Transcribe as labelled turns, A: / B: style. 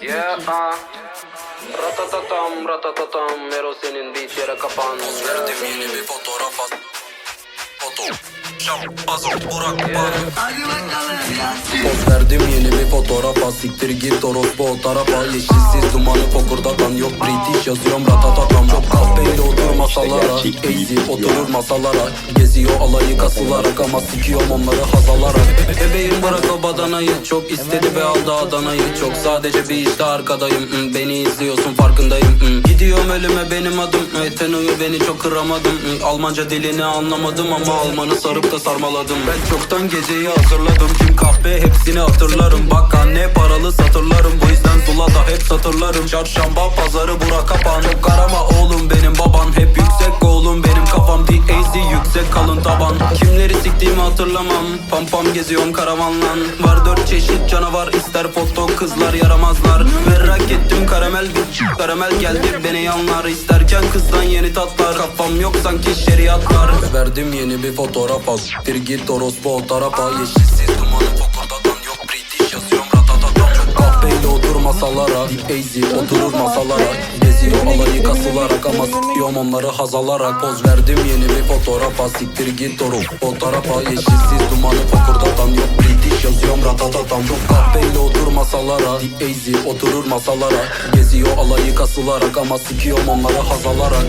A: Yeah, uh. Ratatatam, ratatatam, Mero senin beat yere kapan.
B: Verdim yeni bir fotoğraf at Foto Şam Azot Burak Ban Poz verdim yeni bir fotoğraf at Siktir git orospu o tarafa Yeşilsiz dumanı fokurdatan Yok British yazıyorum otur masalara Easy oturur masalara Geziyor alayı kasılarak Ama sikiyorum onları hazalarak. Bebeğim bırak o badanayı Çok istedi ve aldı Adana'yı. Çok sadece bir işte arkadayım Hmm, Beni izliyorsun farkındayım Hmm, Gidiyorum ölüme benim adım E, Teno'yu beni çok kıramadım Hmm, Almanca dilini anlamadım ama Almanı sarıp da sarmaladım. Ben çoktan geceyi hazırladım Kim kahve hepsini hatırlarım. Bak anne paralı satırlarım Bu yüzden Zula'da hep satırlarım. Çarşamba pazarı bura kapan D.A.Z yüksek kalın taban. Kimleri siktiğimi hatırlamam. Pam pam geziyorum karavanlan Var dört çeşit canavar ister foto kızlar yaramazlar. Merak ettim karamel bir Karamel geldi beni yanlar. İsterken kızdan yeni tatlar. Kafam yok sanki şeriatlar. Verdim yeni bir fotoğraf al. Bir git orospu o tarafa. Yeşilsiz dumanı fokurdatan yok. British yazıyorum ratatatam. Çok kahveyle otur masalara. Easy oturur masalara Geziyor alayı kasılarak ama s***yom onları hazalarak. Poz verdim yeni bir fotoğrafa Siktir git orospu o tarafa Yeşilsiz dumanı fokurdatan yok British yazıyorum ratatatam. Çok kahveyle otur masalara Easy oturur masalara. Geziyor alayı kasılarak ama sikiyorum onları hazalarak